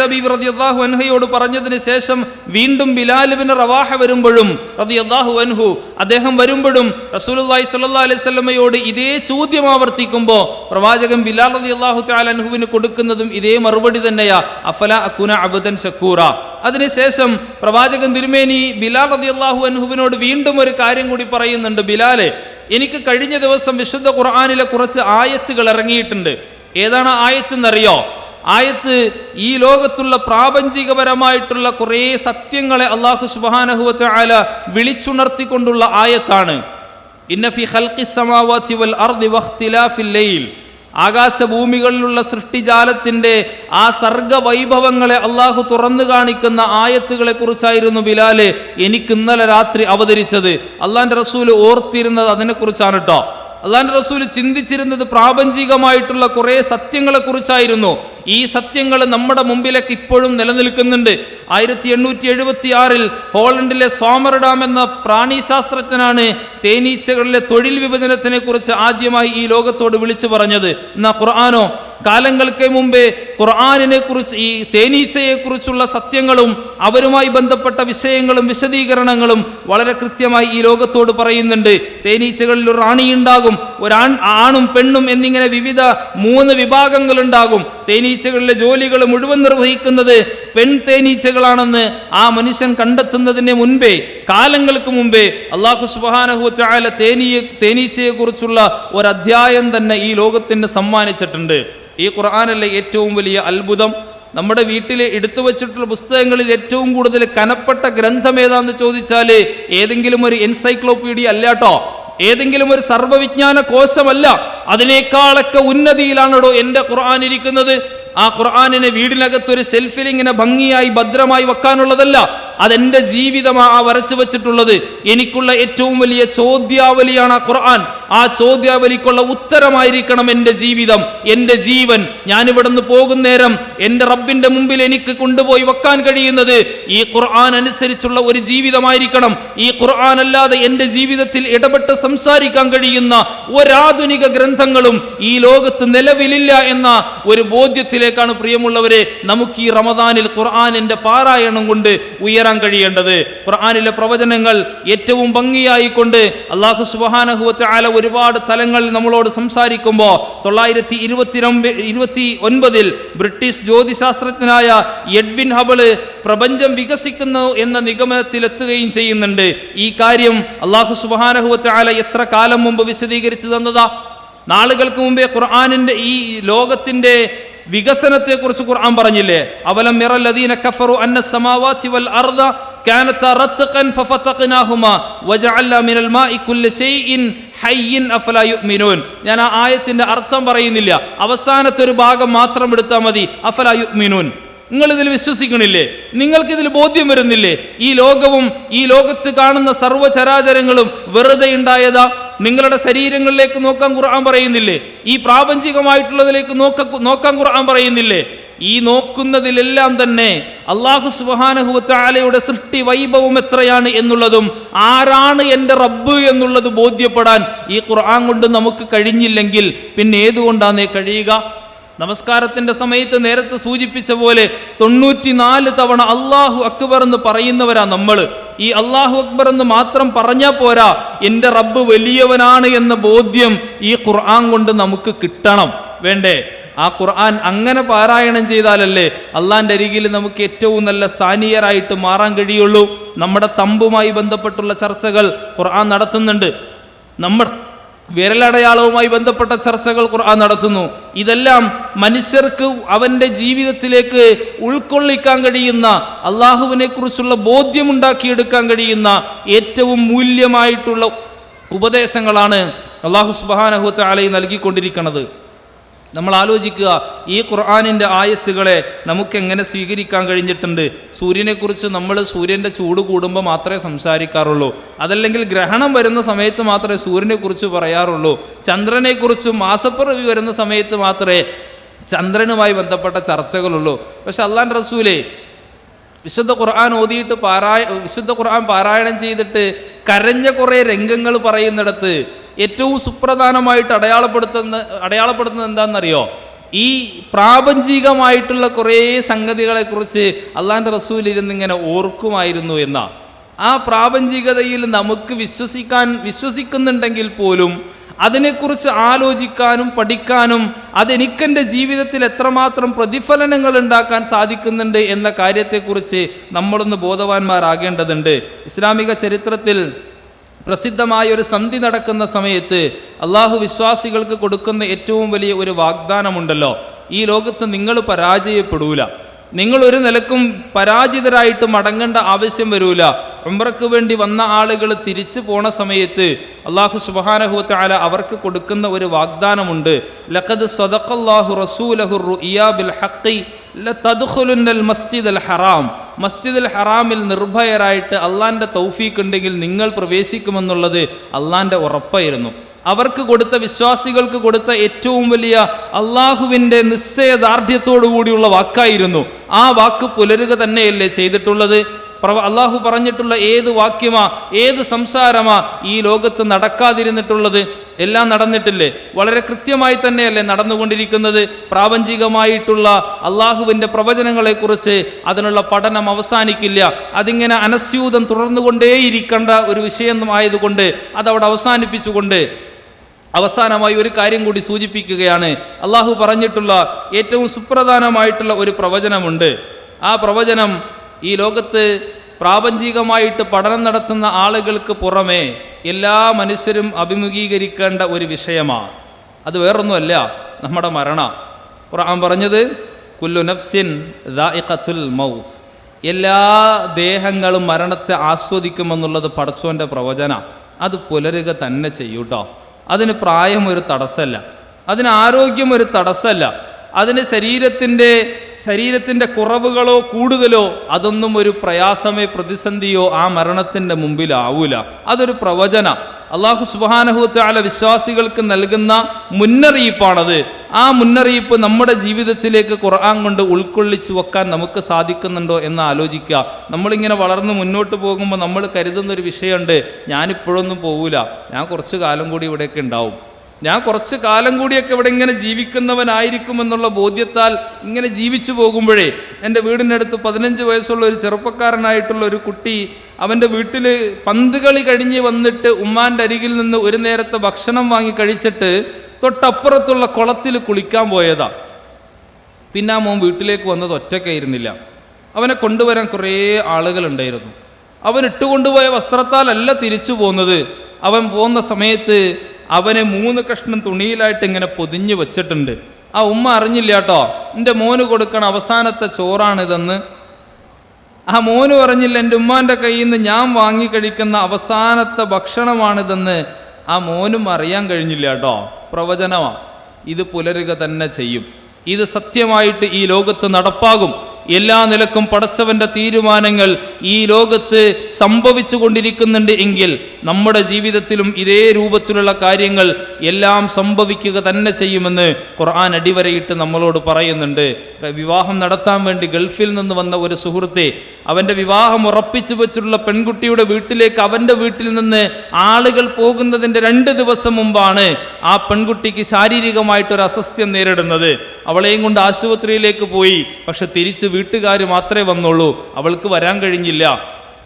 റതി റളിയല്ലാഹു അൻഹയോട് പറഞ്ഞതിന് ശേഷം വീണ്ടും ബിലാലുബിന് റവാഹ വരുമ്പോഴും റളിയല്ലാഹു അൻഹു അദ്ദേഹം വരുമ്പോഴും റസൂലുള്ളാഹി സ്വല്ലല്ലാഹു അലൈഹി വസല്ലമയോട് ഇതേ ചോദ്യം ആവർത്തിക്കുമ്പോൾ പ്രവാചകൻ ബിലാൽ റതി അള്ളാഹു അൻഹുവിന് കൊടുക്കുന്നതും ഇതേ മറുപടി തന്നെയാ. അഫല അക്കുന അബുദൻ ഷക്കൂറ അതിനുശേഷം പ്രവാചകൻ തിരുമേനി ബിലാൽ റതി അള്ളാഹു അൻഹുവിനോട് വീണ്ടും ഒരു കാര്യം കൂടി പറയുന്നുണ്ട്. ബിലാലെ എനിക്ക് കഴിഞ്ഞ ദിവസം വിശുദ്ധ ഖുർആാനിലെ കുറച്ച് ആയത്തുകൾ ഇറങ്ങിയിട്ടുണ്ട്. ഏതാണ് ആയത്ത് എന്നറിയോ ആയത്ത് ഈ ലോകത്തുള്ള പ്രാപഞ്ചികപരമായിട്ടുള്ള കുറേ സത്യങ്ങളെ അള്ളാഹു സുബാനഹുവത്ത് ആല വിളിച്ചുണർത്തിക്കൊണ്ടുള്ള ആയത്താണ്. ഇന്നഫി ഹൽക്കി സമാവാത്തി വൽ അർദി വഖ്തിലാഫിൽ ലൈൽ. ആകാശഭൂമികളിലുള്ള സൃഷ്ടിജാലത്തിന്റെ ആ സർഗ വൈഭവങ്ങളെ അള്ളാഹു തുറന്നു കാണിക്കുന്ന ആയത്തുകളെ കുറിച്ചായിരുന്നു ബിലാലെ എനിക്ക് ഇന്നലെ രാത്രി അവതരിച്ചത്. അള്ളാന്റെ റസൂൽ ഓർത്തിരുന്നത് അതിനെക്കുറിച്ചാണ് കേട്ടോ. അള്ളാന്റെ റസൂൽ ചിന്തിച്ചിരുന്നത് പ്രാപഞ്ചികമായിട്ടുള്ള കുറേ സത്യങ്ങളെ കുറിച്ചായിരുന്നു ഈ സത്യങ്ങൾ നമ്മുടെ മുമ്പിലേക്ക് ഇപ്പോഴും നിലനിൽക്കുന്നുണ്ട്. ആയിരത്തി എണ്ണൂറ്റി എഴുപത്തി ആറിൽ ഹോളണ്ടിലെ സോമർഡാം എന്ന പ്രാണിശാസ്ത്രജ്ഞനാണ് തേനീച്ചകളിലെ തൊഴിൽ വിഭജനത്തിനെ കുറിച്ച് ആദ്യമായി ഈ ലോകത്തോട് വിളിച്ചു പറഞ്ഞത്. എന്നാ ഖുർആാനോ? കാലങ്ങൾക്ക് മുമ്പേ ഖുർആാനിനെ കുറിച്ച് ഈ തേനീച്ചയെക്കുറിച്ചുള്ള സത്യങ്ങളും അവരുമായി ബന്ധപ്പെട്ട വിഷയങ്ങളും വിശദീകരണങ്ങളും വളരെ കൃത്യമായി ഈ ലോകത്തോട് പറയുന്നുണ്ട്. തേനീച്ചകളിൽ ഒരു റാണിയുണ്ടാകും ഒരാൺ ആണും പെണ്ണും എന്നിങ്ങനെ വിവിധ മൂന്ന് വിഭാഗങ്ങൾ ഉണ്ടാകും തേനീച്ചകളിലെ ജോലികൾ മുഴുവൻ നിർവഹിക്കുന്നത് പെൺ തേനീച്ചകളാണെന്ന് ആ മനുഷ്യൻ കണ്ടെത്തുന്നതിന് മുൻപേ കാലങ്ങൾക്ക് മുമ്പേ അള്ളാഹു സുബാനഹുല തേനീയ തേനീച്ചയെ കുറിച്ചുള്ള ഒരു അധ്യായം തന്നെ ഈ ലോകത്തിന് സമ്മാനിച്ചിട്ടുണ്ട്. ഈ ഖുർആാനല്ലേ ഏറ്റവും വലിയ അത്ഭുതം. നമ്മുടെ വീട്ടിൽ എടുത്തു വച്ചിട്ടുള്ള പുസ്തകങ്ങളിൽ ഏറ്റവും കൂടുതൽ കനപ്പെട്ട ഗ്രന്ഥം ഏതാന്ന് ചോദിച്ചാൽ ഏതെങ്കിലും ഒരു എൻസൈക്ലോപീഡിയ അല്ല കേട്ടോ. ഏതെങ്കിലും ഒരു സർവവിജ്ഞാന കോശമല്ല. അതിനേക്കാളൊക്കെ ഉന്നതിയിലാണോ എന്റെ ഖുർആൻ ഇരിക്കുന്നത്. ആ ഖുർആാനിനെ വീടിനകത്തൊരു സെൽഫിൽ ഇങ്ങനെ ഭംഗിയായി ഭദ്രമായി വെക്കാനുള്ളതല്ല. അതെന്റെ ജീവിതമാ ആ വരച്ചു വെച്ചിട്ടുള്ളത്. എനിക്കുള്ള ഏറ്റവും വലിയ ചോദ്യാവലിയാണ് ആ ഖുർആൻ. ആ ചോദ്യാവലിക്കുള്ള ഉത്തരമായിരിക്കണം എന്റെ ജീവിതം എന്റെ ജീവൻ. ഞാൻ പോകുന്ന നേരം എന്റെ റബ്ബിന്റെ മുമ്പിൽ എനിക്ക് കൊണ്ടുപോയി വെക്കാൻ കഴിയുന്നത് ഈ ഖുർആൻ അനുസരിച്ചുള്ള ഒരു ജീവിതമായിരിക്കണം. ഈ ഖുർആൻ അല്ലാതെ എന്റെ ജീവിതത്തിൽ ഇടപെട്ട് സംസാരിക്കാൻ കഴിയുന്ന ഒരാധുനിക ഗ്രന്ഥങ്ങളും ഈ ലോകത്ത് നിലവിലില്ല എന്ന ഒരു ബോധ്യത്തിലേക്കാണ് പ്രിയമുള്ളവരെ നമുക്ക് ഈ റമദാനിൽ ഖുർആാനിന്റെ പാരായണം കൊണ്ട് ഉയരാൻ കഴിയേണ്ടത്. ഖുർആാനിലെ പ്രവചനങ്ങൾ ഏറ്റവും ഭംഗിയായി കൊണ്ട് അള്ളാഹു സുബാനഹുവത്തെ ആല ഒരുപാട് തലങ്ങൾ നമ്മളോട് സംസാരിക്കുമ്പോൾ തൊള്ളായിരത്തി ഇരുപത്തി ഇരുപത്തി ഒൻപതിൽ ബ്രിട്ടീഷ് ജ്യോതിശാസ്ത്രജ്ഞനായ എഡ്വിൻ ഹബിൾ പ്രപഞ്ചം വികസിക്കുന്നു എന്ന നിഗമനത്തിലെത്തുകയും ചെയ്യുന്നുണ്ട്. ഈ കാര്യം അള്ളാഹു സുബാനഹുവത്തെ ആല എത്ര കാലം മുമ്പ് വിശദീകരിച്ചു തന്നതാ? നാളുകൾക്ക് മുമ്പേ ഖുർആാനിന്റെ ഈ ലോകത്തിന്റെ വികസനത്തെ കുറിച്ച് ഖുർആൻ പറഞ്ഞില്ലേ? അവലം മിറല്ലദീന കഫറു അന്ന സമാവാതി വൽ അർദ കാനത റത്ഖൻ ഫഫതഖനാഹുമാ വജഅല്ല മിനൽ മാഇ കുല്ല ഷൈഇൻ ഹയ്യിൻ അഫലാ യുഅ്മിനൂൻ. ഞാൻ ആ ആയത്തിന്റെ അർത്ഥം പറയുന്നില്ല. അവസാനത്തെ ഒരു ഭാഗം മാത്രം എടുത്താൽ മതി. അഫല യുഅ്മിനൂൻ. നിങ്ങൾ ഇതിൽ വിശ്വസിക്കണില്ലേ? നിങ്ങൾക്കിതിൽ ബോധ്യം വരുന്നില്ലേ? ഈ ലോകവും ഈ ലോകത്ത് കാണുന്ന സർവചരാചരങ്ങളും വെറുതെ ഉണ്ടായതാ? നിങ്ങളുടെ ശരീരങ്ങളിലേക്ക് നോക്കാൻ ഖുർആൻ പറയുന്നില്ലേ? ഈ പ്രാപഞ്ചികമായിട്ടുള്ളതിലേക്ക് നോക്ക നോക്കാൻ ഖുർആൻ പറയുന്നില്ലേ? ഈ നോക്കുന്നതിലെല്ലാം തന്നെ അള്ളാഹു സുബാനഹുവത്താലയുടെ സൃഷ്ടി വൈഭവം എത്രയാണ് എന്നുള്ളതും ആരാണ് എന്റെ റബ്ബ് എന്നുള്ളത് ബോധ്യപ്പെടാൻ ഈ ഖുർആൻ കൊണ്ട് നമുക്ക് കഴിഞ്ഞില്ലെങ്കിൽ പിന്നെ ഏതുകൊണ്ടാണ് കഴിയുക? നമസ്കാരത്തിന്റെ സമയത്ത് നേരത്തെ സൂചിപ്പിച്ച പോലെ തൊണ്ണൂറ്റിനാല് തവണ അള്ളാഹു അക്ബർ എന്ന് പറയുന്നവരാ നമ്മൾ. ഈ അള്ളാഹു അക്ബർ എന്ന് മാത്രം പറഞ്ഞാൽ പോരാ എന്റെ റബ്ബ് വലിയവനാണ് എന്ന ബോധ്യം ഈ ഖുർആൻ കൊണ്ട് നമുക്ക് കിട്ടണം. വേണ്ടേ? ആ ഖുർആൻ അങ്ങനെ പാരായണം ചെയ്താലല്ലേ അള്ളാന്റെ അരികിൽ നമുക്ക് ഏറ്റവും നല്ല സ്ഥാനീയരായിട്ട് മാറാൻ കഴിയുള്ളൂ. നമ്മുടെ തമ്പുമായി ബന്ധപ്പെട്ടുള്ള ചർച്ചകൾ ഖുർആൻ നടത്തുന്നുണ്ട്. നമ്മുടെ വിരലടയാളവുമായി ബന്ധപ്പെട്ട ചർച്ചകൾ ഖുർആൻ നടത്തുന്നു. ഇതെല്ലാം മനുഷ്യർക്ക് അവന്റെ ജീവിതത്തിലേക്ക് ഉൾക്കൊള്ളിക്കാൻ കഴിയുന്ന അള്ളാഹുവിനെ കുറിച്ചുള്ള ബോധ്യമുണ്ടാക്കിയെടുക്കാൻ കഴിയുന്ന ഏറ്റവും മൂല്യമായിട്ടുള്ള ഉപദേശങ്ങളാണ് അള്ളാഹു സുബാനഹുത്ത ആലയിൽ നൽകിക്കൊണ്ടിരിക്കുന്നത്. നമ്മൾ ആലോചിക്കുക ഈ ഖുർആാനിന്റെ ആയത്തുകളെ നമുക്ക് എങ്ങനെ സ്വീകരിക്കാൻ കഴിഞ്ഞിട്ടുണ്ട്? സൂര്യനെക്കുറിച്ച് നമ്മൾ സൂര്യന്റെ ചൂട് കൂടുമ്പോൾ മാത്രമേ സംസാരിക്കാറുള്ളൂ. അതല്ലെങ്കിൽ ഗ്രഹണം വരുന്ന സമയത്ത് മാത്രമേ സൂര്യനെക്കുറിച്ച് പറയാറുള്ളൂ. ചന്ദ്രനെക്കുറിച്ച് മാസപ്പിറവി വരുന്ന സമയത്ത് മാത്രമേ ചന്ദ്രനുമായി ബന്ധപ്പെട്ട ചർച്ചകളുള്ളൂ. പക്ഷെ അള്ളാൻ റസൂലേ വിശുദ്ധ ഖുർആൻ ഓതിയിട്ട് പാരായ വിശുദ്ധ ഖുർആൻ പാരായണം ചെയ്തിട്ട് കരഞ്ഞ കുറേ രംഗങ്ങൾ പറയുന്നിടത്ത് ഏറ്റവും സുപ്രധാനമായിട്ട് അടയാളപ്പെടുത്തുന്ന അടയാളപ്പെടുത്തുന്നത് എന്താണെന്നറിയോ? ഈ പ്രാപഞ്ചികമായിട്ടുള്ള കുറേ സംഗതികളെക്കുറിച്ച് അള്ളാന്റെ റസൂൽ ഇരുന്നിങ്ങനെ ഓർക്കുമായിരുന്നു എന്ന. ആ പ്രാപഞ്ചികതയിൽ നമുക്ക് വിശ്വസിക്കാൻ വിശ്വസിക്കുന്നുണ്ടെങ്കിൽ പോലും അതിനെക്കുറിച്ച് ആലോചിക്കാനും പഠിക്കാനും അതെനിക്കെന്റെ ജീവിതത്തിൽ എത്രമാത്രം പ്രതിഫലനങ്ങൾ ഉണ്ടാക്കാൻ സാധിക്കുന്നുണ്ട് എന്ന കാര്യത്തെക്കുറിച്ച് നമ്മളൊന്ന് ബോധവാന്മാരാകേണ്ടതുണ്ട്. ഇസ്ലാമിക ചരിത്രത്തിൽ പ്രസിദ്ധമായ ഒരു സന്ധി നടക്കുന്ന സമയത്ത് അള്ളാഹു വിശ്വാസികൾക്ക് കൊടുക്കുന്ന ഏറ്റവും വലിയ ഒരു വാഗ്ദാനമുണ്ടല്ലോ. ഈ ലോകത്ത് നിങ്ങൾ പരാജയപ്പെടൂല. നിങ്ങൾ ഒരു നിലക്കും പരാജിതരായിട്ട് മടങ്ങേണ്ട ആവശ്യം വരൂല. ഉംറക്ക് വേണ്ടി വന്ന ആളുകൾ തിരിച്ചു പോണ സമയത്ത് അള്ളാഹു സുബാനഹുത്ത ആല അവർക്ക് കൊടുക്കുന്ന ഒരു വാഗ്ദാനമുണ്ട്. ലഖദ് സ്വദഖല്ലാഹു റസൂലഹു റുഇയാ ബിൽ ഹഖി ഹറാം. മസ്ജിദുൽ ഹറാമിൽ നിർഭയരായിട്ട് അള്ളാന്റെ തൗഫീഖ് ഉണ്ടെങ്കിൽ നിങ്ങൾ പ്രവേശിക്കുമെന്നുള്ളത് അള്ളാന്റെ ഉറപ്പായിരുന്നു. അവർക്ക് കൊടുത്ത വിശ്വാസികൾക്ക് കൊടുത്ത ഏറ്റവും വലിയ അള്ളാഹുവിന്റെ നിശ്ചയദാർഢ്യത്തോടു കൂടിയുള്ള വാക്കായിരുന്നു. ആ വാക്ക് പുലരുക തന്നെയല്ലേ ചെയ്തിട്ടുള്ളത്? അള്ളാഹു പറഞ്ഞിട്ടുള്ള ഏത് വാക്യമാ ഏത് സംസാരമാ ഈ ലോകത്ത് നടക്കാതിരുന്നിട്ടുള്ളത്? എല്ലാം നടന്നിട്ടില്ലേ? വളരെ കൃത്യമായി തന്നെയല്ലേ നടന്നുകൊണ്ടിരിക്കുന്നത്. പ്രാപഞ്ചികമായിട്ടുള്ള അള്ളാഹുവിന്റെ പ്രവചനങ്ങളെക്കുറിച്ച് അതിനുള്ള പഠനം അവസാനിക്കില്ല. അതിങ്ങനെ അനസ്യൂതം തുടർന്നുകൊണ്ടേയിരിക്കേണ്ട ഒരു വിഷയം ആയതുകൊണ്ട് അതവിടെ അവസാനിപ്പിച്ചുകൊണ്ട് അവസാനമായി ഒരു കാര്യം കൂടി സൂചിപ്പിക്കുകയാണ്. അള്ളാഹു പറഞ്ഞിട്ടുള്ള ഏറ്റവും സുപ്രധാനമായിട്ടുള്ള ഒരു പ്രവചനമുണ്ട്. ആ പ്രവചനം ഈ ലോകത്ത് പ്രാപഞ്ചികമായിട്ട് പഠനം നടത്തുന്ന ആളുകൾക്ക് പുറമെ എല്ലാ മനുഷ്യരും അഭിമുഖീകരിക്കേണ്ട ഒരു വിഷയമാണ്. അത് വേറൊന്നുമല്ല നമ്മുടെ മരണ. ഖുർആൻ പറഞ്ഞത് കുല്ലു നഫ്സിൻ മൗത്ത്. എല്ലാ ദേഹങ്ങളും മരണത്തെ ആസ്വദിക്കുമെന്നുള്ളത് പടച്ചോന്റെ പ്രവചന. അത് പുലരുക തന്നെ ചെയ്യൂട്ടോ. അതിന് പ്രായം ഒരു തടസ്സമല്ല അതിന് ആരോഗ്യം ഒരു തടസ്സമല്ല അതിന് ശരീരത്തിന്റെ ശരീരത്തിന്റെ കുറവുകളോ കൂടുതലോ അതൊന്നും ഒരു പ്രയാസമേ പ്രതിസന്ധിയോ ആ മരണത്തിന്റെ മുമ്പിലാവൂല. അതൊരു പ്രവചന. അള്ളാഹു സുബാനഹുത്താല വിശ്വാസികൾക്ക് നൽകുന്ന മുന്നറിയിപ്പാണത്. ആ മുന്നറിയിപ്പ് നമ്മുടെ ജീവിതത്തിലേക്ക് ഖുർആൻ കൊണ്ട് ഉൾക്കൊള്ളിച്ചു വെക്കാൻ നമുക്ക് സാധിക്കുന്നുണ്ടോ എന്ന് ആലോചിക്കുക. നമ്മളിങ്ങനെ വളർന്ന് മുന്നോട്ട് പോകുമ്പോൾ നമ്മൾ കരുതുന്ന ഒരു വിഷയമുണ്ട് ഞാനിപ്പോഴൊന്നും പോകൂല ഞാൻ കുറച്ച് കാലം കൂടി ഇവിടെയൊക്കെ ഉണ്ടാവും. ഞാൻ കുറച്ച് കാലം കൂടിയൊക്കെ ഇവിടെ ഇങ്ങനെ ജീവിക്കുന്നവനായിരിക്കും എന്നുള്ള ബോധ്യത്താൽ ഇങ്ങനെ ജീവിച്ചു പോകുമ്പോഴേ എന്റെ വീടിനടുത്ത് പതിനഞ്ച് വയസ്സുള്ള ഒരു ചെറുപ്പക്കാരനായിട്ടുള്ള ഒരു കുട്ടി അവന്റെ വീട്ടിൽ പന്ത് കളി കഴിഞ്ഞ് വന്നിട്ട് ഉമ്മാന്റെ അരികിൽ നിന്ന് ഒരു നേരത്തെ ഭക്ഷണം വാങ്ങി കഴിച്ചിട്ട് തൊട്ടപ്പുറത്തുള്ള കുളത്തിൽ കുളിക്കാൻ പോയതാ. പിന്നെ ആ മോൻ വീട്ടിലേക്ക് വന്നത് ഒറ്റയ്ക്കായിരുന്നില്ല അവനെ കൊണ്ടുവരാൻ കുറേ ആളുകളുണ്ടായിരുന്നു. അവൻ ഇട്ടുകൊണ്ടുപോയ വസ്ത്രത്താലല്ല തിരിച്ചു പോകുന്നത് അവൻ പോകുന്ന സമയത്ത് അവനെ മൂന്ന് കഷ്ണം തുണിയിലായിട്ട് ഇങ്ങനെ പൊതിഞ്ഞു വെച്ചിട്ടുണ്ട്. ആ ഉമ്മ അറിഞ്ഞില്ല കേട്ടോ എന്റെ മോന് കൊടുക്കണ അവസാനത്തെ ചോറാണിതെന്ന്. ആ മോന് പറഞ്ഞില്ല എന്റെ ഉമ്മാന്റെ കയ്യിൽ നിന്ന് ഞാൻ വാങ്ങിക്കഴിക്കുന്ന അവസാനത്തെ ഭക്ഷണമാണിതെന്ന്. ആ മോനും അറിയാൻ കഴിഞ്ഞില്ല കേട്ടോ പ്രവചനമാണ് ഇത് പുലരുക തന്നെ ചെയ്യും. ഇത് സത്യമായിട്ട് ഈ ലോകത്ത് നടപ്പാകും. എല്ലാ നിലക്കും പടച്ചവന്റെ തീരുമാനങ്ങൾ ഈ ലോകത്ത് സംഭവിച്ചു കൊണ്ടിരിക്കുന്നുണ്ട് എങ്കിൽ നമ്മുടെ ജീവിതത്തിലും ഇതേ രൂപത്തിലുള്ള കാര്യങ്ങൾ എല്ലാം സംഭവിക്കുക തന്നെ ചെയ്യുമെന്ന് ഖുർആൻ അടിവരയിട്ട് നമ്മളോട് പറയുന്നുണ്ട്. വിവാഹം നടത്താൻ വേണ്ടി ഗൾഫിൽ നിന്ന് വന്ന ഒരു സുഹൃത്തെ അവന്റെ വിവാഹം ഉറപ്പിച്ചു വെച്ചിട്ടുള്ള പെൺകുട്ടിയുടെ വീട്ടിലേക്ക് അവന്റെ വീട്ടിൽ നിന്ന് ആളുകൾ പോകുന്നതിന്റെ രണ്ട് ദിവസം മുമ്പാണ് ആ പെൺകുട്ടിക്ക് ശാരീരികമായിട്ടൊരു അസ്വസ്ഥ്യം നേരിടുന്നത്. അവളെയും കൊണ്ട് ആശുപത്രിയിലേക്ക് പോയി. പക്ഷെ തിരിച്ച് വീട്ടുകാർ മാത്രമേ വന്നുള്ളൂ. അവൾക്ക് വരാൻ കഴിഞ്ഞില്ല.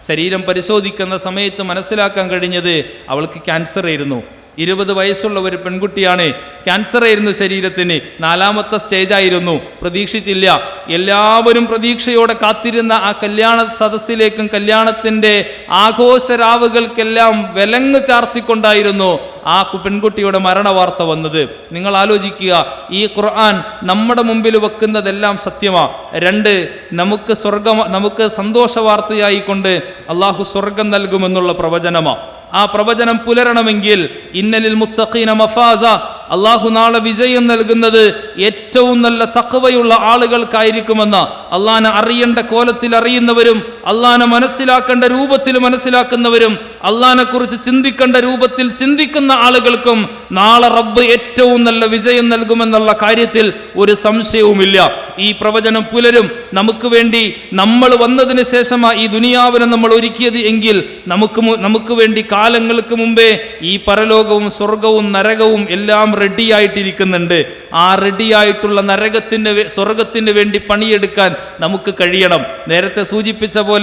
ശരീരം പരിശോധിക്കുന്ന സമയത്ത് മനസ്സിലാക്കാൻ കഴിഞ്ഞത് അവൾക്ക് ക്യാൻസർ ആയിരുന്നു. ഇരുപത് വയസ്സുള്ള ഒരു പെൺകുട്ടിയാണ്. ക്യാൻസർ ആയിരുന്നു ശരീരത്തിന്. നാലാമത്തെ സ്റ്റേജ് ആയിരുന്നു. പ്രതീക്ഷിച്ചില്ല. എല്ലാവരും പ്രതീക്ഷയോടെ കാത്തിരുന്ന ആ കല്യാണ സദസ്സിലേക്കും കല്യാണത്തിന്റെ ആഘോഷരാവുകൾക്കെല്ലാം വിലങ്ങ് ചാർത്തിക്കൊണ്ടായിരുന്നു ആ പെൺകുട്ടിയുടെ മരണവാർത്ത വന്നത്. നിങ്ങൾ ആലോചിക്കുക ഈ ഖുർആൻ നമ്മുടെ മുമ്പിൽ വെക്കുന്നതെല്ലാം സത്യമാ. രണ്ട് നമുക്ക് സ്വർഗം നമുക്ക് സന്തോഷ വാർത്തയായിക്കൊണ്ട് അള്ളാഹു സ്വർഗം നൽകുമെന്നുള്ള പ്രവചനമാ. ആ പ്രവചനം പുലരണമെങ്കിൽ ഇന്നലിൽ മുത്തഖീന മഫാസ അള്ളാഹു നാളെ വിജയം നൽകുന്നത് ഏറ്റവും നല്ല തക്കവയുള്ള ആളുകൾക്കായിരിക്കുമെന്ന് അള്ളാനെ അറിയേണ്ട കോലത്തിൽ അറിയുന്നവരും അള്ളാനെ മനസ്സിലാക്കേണ്ട രൂപത്തിൽ മനസ്സിലാക്കുന്നവരും അള്ളാനെ കുറിച്ച് ചിന്തിക്കേണ്ട രൂപത്തിൽ ചിന്തിക്കുന്ന ആളുകൾക്കും നാളെ റബ്ബ് ഏറ്റവും നല്ല വിജയം നൽകുമെന്നുള്ള കാര്യത്തിൽ ഒരു സംശയവുമില്ല. ഈ പ്രവചനം പുലരും. നമുക്ക് വേണ്ടി നമ്മൾ വന്നതിന് ശേഷമാണ് ഈ ദുനിയാവിനെ നമ്മൾ ഒരുക്കിയത് എങ്കിൽ നമുക്ക് നമുക്ക് വേണ്ടി കാലങ്ങൾക്ക് മുമ്പേ ഈ പരലോകവും സ്വർഗവും നരകവും എല്ലാം റെഡിയായിട്ടിരിക്കുന്നുണ്ട്. ആ റെഡിയായിട്ടുള്ള നരകത്തിന് സ്വർഗത്തിന് വേണ്ടി പണിയെടുക്കാൻ നമുക്ക് കഴിയണം. നേരത്തെ സൂചിപ്പിച്ച പോലെ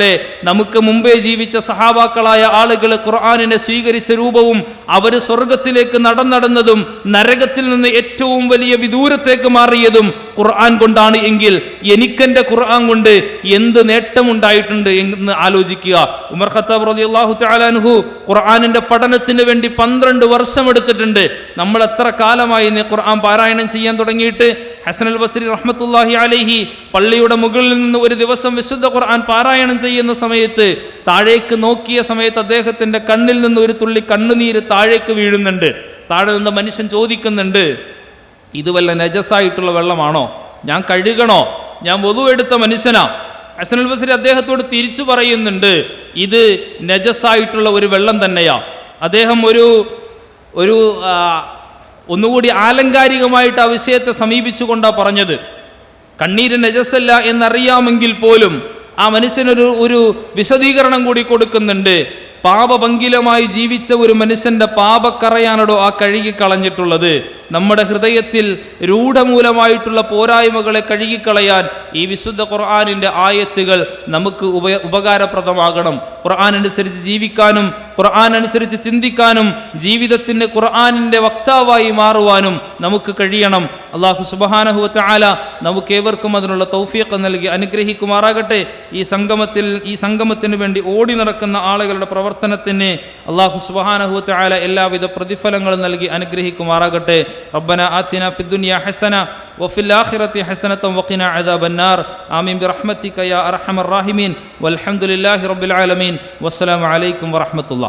നമുക്ക് മുമ്പേ ജീവിച്ച സഹാബാക്കളായ ആളുകൾ ഖുർആാനിനെ സ്വീകരിച്ച രൂപവും അവർ സ്വർഗത്തിലേക്ക് നടന്നടന്നതും നരകത്തിൽ നിന്ന് ഏറ്റവും വലിയ വിദൂരത്തേക്ക് മാറിയതും ഖുർആൻ കൊണ്ടാണ് എങ്കിൽ എനിക്കെന്റെ ഖുർആൻ കൊണ്ട് എന്ത് നേട്ടമുണ്ടായിട്ടുണ്ട് എന്ന് ആലോചിക്കുക. ഉമർ ഖത്താബ് തആല അൻഹു ഖുർആനിന്റെ പഠനത്തിന് വേണ്ടി പന്ത്രണ്ട് വർഷം എടുത്തിട്ടുണ്ട്. നമ്മൾ എത്ര കാലമായി ഖുർആൻ പാരായണം ചെയ്യാൻ തുടങ്ങിയിട്ട്? ഹസൻ അൽ ബസ്രി റഹ്മത്തുല്ലാഹി അലൈഹി പള്ളിയുടെ മുകളിൽ നിന്ന് ഒരു ദിവസം വിശുദ്ധ ഖുർആൻ പാരായണം ചെയ്യുന്ന സമയത്ത് താഴേക്ക് നോക്കിയ സമയത്ത് അദ്ദേഹത്തിന്റെ കണ്ണിൽ നിന്ന് ഒരു തുള്ളി കണ്ണുനീര് താഴേക്ക് വീഴുന്നുണ്ട്. താഴെ നിന്ന് മനുഷ്യൻ ചോദിക്കുന്നുണ്ട് ഇത് വല്ല നജസായിട്ടുള്ള വെള്ളമാണോ? ഞാൻ കഴുകണോ? ഞാൻ വധുവെടുത്ത മനുഷ്യനാ. ഹസനുൽ ബസരി അദ്ദേഹത്തോട് തിരിച്ചു പറയുന്നുണ്ട് ഇത് നജസായിട്ടുള്ള ഒരു വെള്ളം തന്നെയാ. അദ്ദേഹം ഒരു ഒരു ഒന്നുകൂടി ആലങ്കാരികമായിട്ട് ആ വിഷയത്തെ സമീപിച്ചുകൊണ്ടാണ് പറഞ്ഞത്. കണ്ണീര് നജസല്ല എന്നറിയാമെങ്കിൽ പോലും ആ മനുഷ്യനൊരു ഒരു വിശദീകരണം കൂടി കൊടുക്കുന്നുണ്ട്. പാപഭംഗിലമായി ജീവിച്ച ഒരു മനുഷ്യന്റെ പാപക്കറയാണോ ആ കഴുകിക്കളഞ്ഞിട്ടുള്ളത് നമ്മുടെ ഹൃദയത്തിൽ രൂഢമൂലമായിട്ടുള്ള പോരായ്മകളെ കഴുകിക്കളയാൻ ഈ വിശുദ്ധ ഖുർആാനിന്റെ ആയത്തുകൾ നമുക്ക് ഉപ ഉപകാരപ്രദമാകണം. ഖുർആൻ അനുസരിച്ച് ജീവിക്കാനും ഖുർആൻ അനുസരിച്ച് ചിന്തിക്കാനും ജീവിതത്തിന്റെ ഖുർആാനിന്റെ വക്താവായി മാറുവാനും നമുക്ക് കഴിയണം. അള്ളാഹു സുബഹാനഹുവത്ത ആല നമുക്ക് ഏവർക്കും അതിനുള്ള തൗഫീഖ് നൽകി അനുഗ്രഹിക്കുമാറാകട്ടെ. ഈ സംഗമത്തിൽ ഈ സംഗമത്തിന് വേണ്ടി ഓടി നടക്കുന്ന ആളുകളുടെ പ്രവർത്തനത്തിന് അള്ളാഹു സുബാനഹുത്ത ആല എല്ലാവിധ പ്രതിഫലങ്ങളും നൽകി അനുഗ്രഹിക്കുമാറാകട്ടെ. റബ്ബന ആത്തിന ഫിദ്ദുനിയ ഹസന വഫിൽ ആഖിറത്തി ഹസനത്തം വഖിന അദാബന്നാർ. ആമീൻ ബിറഹ്മത്തിക യാ അർഹമർ റാഹിമീൻ. വൽഹംദുലില്ലാഹി റബ്ബിൽ ആലമീൻ. വസ്സലാമു അലൈക്കും വറഹ്മത്തുള്ളാഹി.